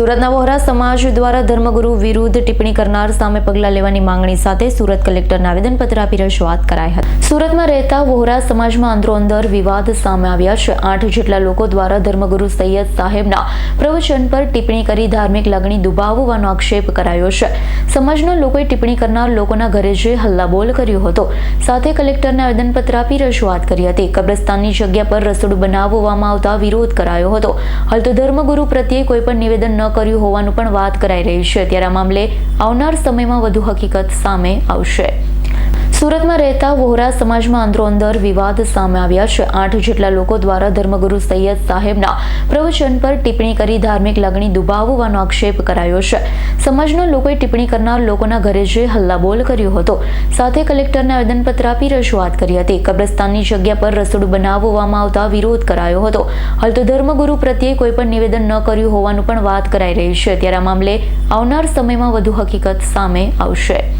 સુરતના વહોરા સમાજ દ્વારા ધર્મગુરુ વિરુદ્ધ ટિપ્પણી કરનાર સામે પગલાં લેવાની માંગણી સાથે સુરત કલેક્ટરને આવેદનપત્ર આપી રજૂઆત કરાઈ હતી. સુરતમાં રહેતા વોહરા સમાજમાં અંદરોઅંદર વિવાદ સામે આવ્યા છે. આઠ જેટલા લોકો દ્વારા ધર્મગુરુ સૈયદ સાહેબના પ્રવચન પર ટિપ્પણી કરી ધાર્મિક લાગણી દુભાવવાનો આક્ષેપ કરાયો છે. સમાજના લોકોએ ટિપ્પણી કરનાર લોકોના ઘરે જઈ હલ્લાબોલ કર્યો હતો, સાથે કલેક્ટરને આવેદનપત્ર આપી રજૂઆત કરી હતી. કબ્રસ્તાનની જગ્યા પર રસોડું બનાવવામાં આવતા વિરોધ કરાયો હતો. હાલ તો ધર્મગુરુ પ્રત્યે કોઈ પણ નિવેદન ન કર્યું હોવાનું પણ વાત કરાઈ રહી છે. ત્યારે આ મામલે આવનાર સમયમાં વધુ હકીકત સામે આવશે. સુરતમાં રહેતા વહોરા સમાજમાં અંદરોઅંદર વિવાદ સામે આવ્યા છે. આઠ જેટલા લોકો દ્વારા ધર્મગુરુ સૈયદ સાહેબના પ્રવચન પર ટિપ્પણી કરી ધાર્મિક લાગણી દુભાવવાનો આક્ષેપ કરાયો છે. સમાજના લોકોએ ટિપ્પણી કરનાર લોકોના ઘરે જે હલ્લાબોલ કર્યો હતો, સાથે કલેક્ટરને આવેદનપત્ર આપી રજૂઆત કરી હતી. કબ્રસ્તાનની જગ્યા પર રસોડું બનાવવામાં આવતા વિરોધ કરાયો હતો. હાલ તો ધર્મગુરુ પ્રત્યે કોઈ પણ નિવેદન ન કર્યું હોવાનું પણ વાત કરાઈ રહી છે. ત્યારે આ મામલે આવનાર સમયમાં વધુ હકીકત સામે આવશે.